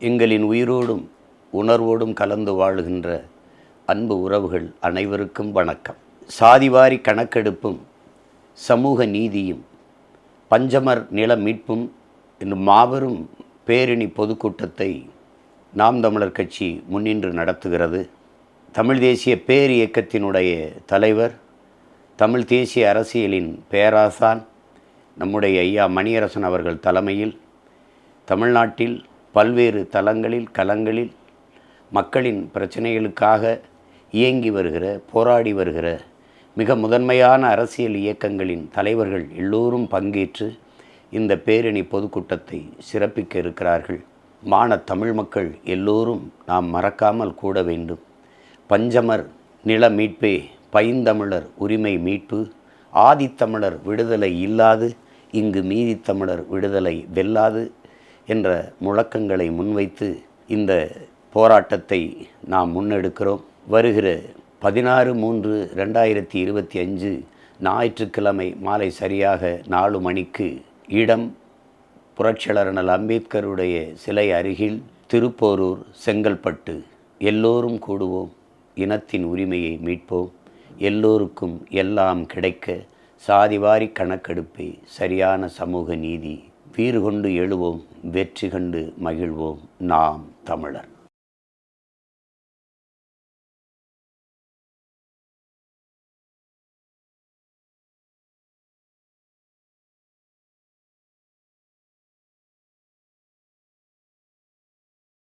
எங்களின் உயிரோடும் உணர்வோடும் கலந்து வாழுகின்ற அன்பு உறவுகள் அனைவருக்கும் வணக்கம். சாதிவாரி கணக்கெடுப்பும் சமூக நீதியும் பஞ்சமர் நில மீட்பும் என்று மாபெரும் பேரணி பொதுக்கூட்டத்தை நாம் தமிழர் கட்சி முன்னின்று நடத்துகிறது. தமிழ் தேசிய பேர் இயக்கத்தினுடைய தலைவர் தமிழ் தேசிய அரசியலின் பேராசான் நம்முடைய ஐயா மணியரசன் அவர்கள் தலைமையில் தமிழ்நாட்டில் பல்வேறு தளங்களில் களங்களில் மக்களின் பிரச்சனைகளுக்காக இயங்கி வருகிற போராடி வருகிற மிக முதன்மையான அரசியல் இயக்கங்களின் தலைவர்கள் எல்லோரும் பங்கேற்று இந்த பேரணி பொதுக்கூட்டத்தை சிறப்பிக்க இருக்கிறார்கள். மான தமிழ் மக்கள் எல்லோரும் நாம் மறக்காமல் கூட வேண்டும். பஞ்சமர் நில மீட்பே பைந்தமிழர் உரிமை மீட்பு ஆதித்தமிழர் விடுதலை இல்லாது இங்கு மீதித்தமிழர் விடுதலை வெல்லாது என்ற முழக்கங்களை முன்வைத்து இந்த போராட்டத்தை நாம் முன்னெடுக்கிறோம். வருகிற பதினாறு மூன்று ரெண்டாயிரத்தி இருபத்தி அஞ்சு ஞாயிற்றுக்கிழமை மாலை சரியாக நாலு மணிக்கு இடம் புரட்சியாளர் அம்பேத்கருடைய சிலை அருகில் திருப்போரூர் செங்கல்பட்டு எல்லோரும் கூடுவோம். இனத்தின் உரிமையை மீட்போம். எல்லோருக்கும் எல்லாம் கிடைக்க சாதிவாரி கணக்கெடுப்பே சரியான சமூக நீதி வீறு கொண்டு எழுவோம் வெற்றி கண்டு மகிழ்வோம் நாம் தமிழர்.